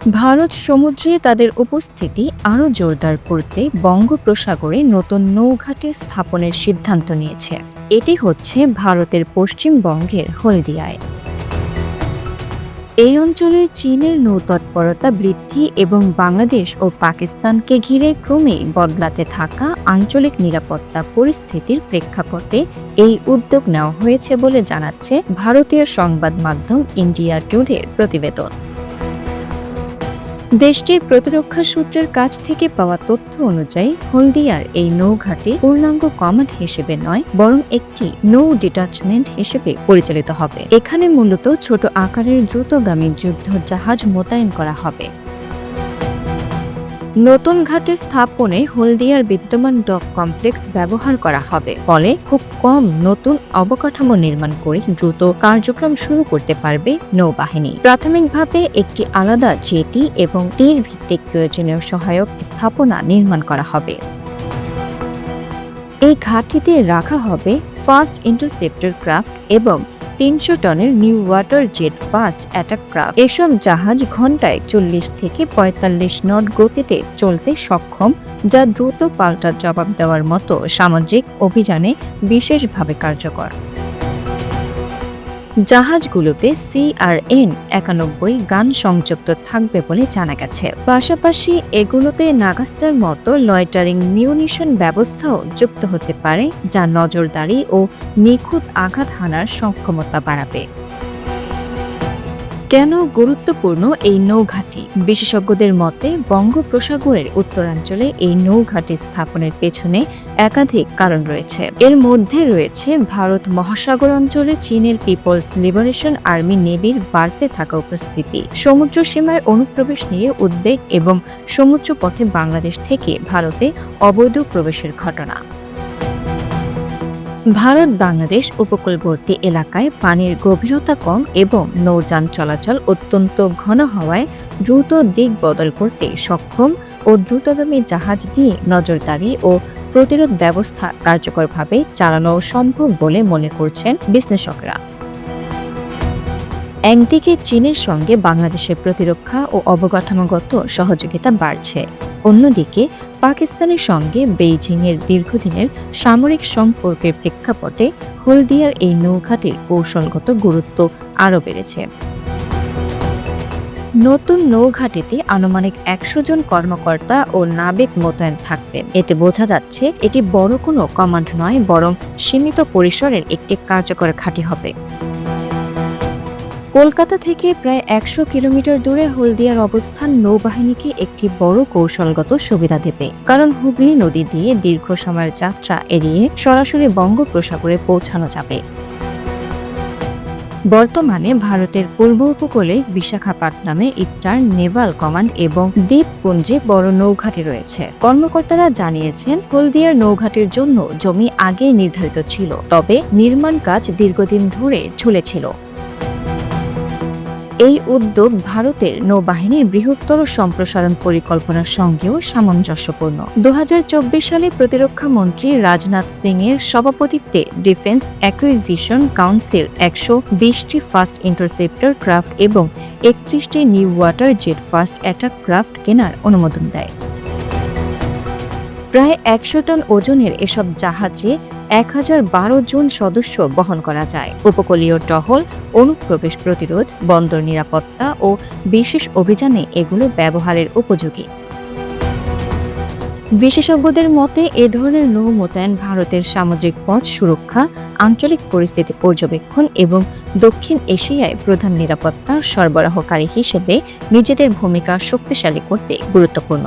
ভারত সমুদ্রে তাদের উপস্থিতি আরও জোরদার করতে বঙ্গোপসাগরে নতুন নৌঘাটে স্থাপনের সিদ্ধান্ত নিয়েছে। এটি হচ্ছে ভারতের পশ্চিমবঙ্গের হলদিয়ায়। এই অঞ্চলে চীনের নৌতৎপরতা বৃদ্ধি এবং বাংলাদেশ ও পাকিস্তানকে ঘিরে ক্রমেই বদলাতে থাকা আঞ্চলিক নিরাপত্তা পরিস্থিতির প্রেক্ষাপটে এই উদ্যোগ নেওয়া হয়েছে বলে জানাচ্ছে ভারতীয় সংবাদ মাধ্যম ইন্ডিয়া টুডের প্রতিবেদন। দেশটির প্রতিরক্ষা সূত্রের কাছ থেকে পাওয়া তথ্য অনুযায়ী, হলদিয়ার এই নৌঘাটি পূর্ণাঙ্গ কমান্ড হিসেবে নয়, বরং একটি নৌ ডিটাচমেন্ট হিসেবে পরিচালিত হবে। এখানে মূলত ছোট আকারের দ্রুতগামী যুদ্ধ জাহাজ মোতায়েন করা হবে। নতুন ঘাটে স্থাপনে হলদিয়ার বিদ্যমান ডক কমপ্লেক্স ব্যবহার করা হবে, ফলে খুব কম নতুন অবকাঠামো নির্মাণ করে দ্রুত কার্যক্রম শুরু করতে পারবে নৌবাহিনী। প্রাথমিকভাবে একটি আলাদা জেটি এবং তীর ভিত্তিক প্রয়োজনীয় সহায়ক স্থাপনা নির্মাণ করা হবে। এই ঘাটটিতে রাখা হবে ফার্স্ট ইন্টারসেপ্টর ক্রাফট এবং তিনশো টনের new water jet fast attack এসব জাহাজ ঘন্টায় চল্লিশ থেকে পঁয়তাল্লিশ নট গতিতে চলতে সক্ষম, যা দ্রুত পাল্টা জবাব দেওয়ার মতো সামাজিক অভিযানে বিশেষভাবে কার্যকর। জাহাজগুলোতে সিআরএন একানব্বই গান সংযুক্ত থাকবে বলে জানা গেছে। পাশাপাশি এগুলোতে নাগাস্টার মতো লয়টারিং মিউনিশন ব্যবস্থাও যুক্ত হতে পারে, যা নজরদারি ও নিখুঁত আঘাত হানার সক্ষমতা বাড়াবে। কেন গুরুত্বপূর্ণ এই নৌঘাটি? বিশেষজ্ঞদের মতে, বঙ্গোপসাগরের উত্তরাঞ্চলে এই নৌঘাটি স্থাপনের পেছনে একাধিক কারণ রয়েছে। এর মধ্যে রয়েছে ভারত মহাসাগর অঞ্চলে চীনের পিপলস লিবারেশন আর্মি নেভির বাড়তে থাকা উপস্থিতি, সমুদ্র সীমায় অনুপ্রবেশ নিয়ে উদ্বেগ এবং সমুদ্র পথে বাংলাদেশ থেকে ভারতে অবৈধ প্রবেশের ঘটনা। ভারত বাংলাদেশ উপকূলবর্তী এলাকায় পানির গভীরতা কম এবং নৌযান চলাচল অত্যন্ত ঘন হওয়ায় দ্রুত দিক বদল করতে সক্ষম ও দ্রুতগামী জাহাজ দিয়ে নজরদারি ও প্রতিরোধ ব্যবস্থা কার্যকরভাবে চালানো সম্ভব বলে মনে করছেন বিশ্লেষকরা। একদিকে চীনের সঙ্গে বাংলাদেশের প্রতিরক্ষা ও অবকাঠামোগত সহযোগিতা বাড়ছে। অন্যদিকে, পাকিস্তানের সঙ্গে বেইজিংয়ের দীর্ঘদিনের সামরিক সম্পর্কের প্রেক্ষাপটে হলদিয়ার এই নৌঘাটির কৌশলগত গুরুত্ব আরও বেড়েছে। নতুন নৌঘাটিতে আনুমানিক একশো জন কর্মকর্তা ও নাবিক মোতায়েন থাকবেন। এতে বোঝা যাচ্ছে, এটি বড় কোনো কমান্ড নয়, বরং সীমিত পরিসরের একটি কার্যকর ঘাঁটি হবে। কলকাতা থেকে প্রায় একশো কিলোমিটার দূরে হলদিয়ার অবস্থান নৌবাহিনীকে একটি বড় কৌশলগত সুবিধা দেবে। কারণ হুগলি নদী দিয়ে দীর্ঘ সময়ের যাত্রা এড়িয়ে সরাসরি বঙ্গোপসাগরে পৌঁছানো যাবে। বর্তমানে ভারতের পূর্ব উপকূলে বিশাখাপাটনামে ইস্টার্ন নেভাল কমান্ড এবং দ্বীপপুঞ্জে বড় নৌঘাটি রয়েছে। কর্মকর্তারা জানিয়েছেন, হলদিয়ার নৌঘাটির জন্য জমি আগেই নির্ধারিত ছিল, তবে নির্মাণ কাজ দীর্ঘদিন ধরে ঝুলেছিল। এই উদ্যোগ ভারতের নৌবাহিনীর বৃহত্তর সম্প্রসারণ পরিকল্পনার সঙ্গেও সামঞ্জস্যপূর্ণ। দু হাজার চব্বিশ সালে প্রতিরক্ষা মন্ত্রী রাজনাথ সিং এর সভাপতিত্বে ডিফেন্স অ্যাকুইজিশন কাউন্সিল একশো বিশটি ফাস্ট ইন্টারসেপ্টর ক্রাফট এবং একত্রিশটি new water jet fast attack craft কেনার অনুমোদন দেয়। প্রায় একশো টন ওজনের এসব জাহাজে এক হাজার বারো জন সদস্য বহন করা যায়। উপকূলীয় টহল, অনুপ্রবেশ প্রতিরোধ, বন্দর নিরাপত্তা ও বিশেষ অভিযানে এগুলো ব্যবহারের উপযোগী। বিশেষজ্ঞদের মতে, এ ধরনের নৌ মোতায়েন ভারতের সামুদ্রিক পথ সুরক্ষা, আঞ্চলিক পরিস্থিতি পর্যবেক্ষণ এবং দক্ষিণ এশিয়ায় প্রধান নিরাপত্তা সরবরাহকারী হিসেবে নিজেদের ভূমিকা শক্তিশালী করতে গুরুত্বপূর্ণ।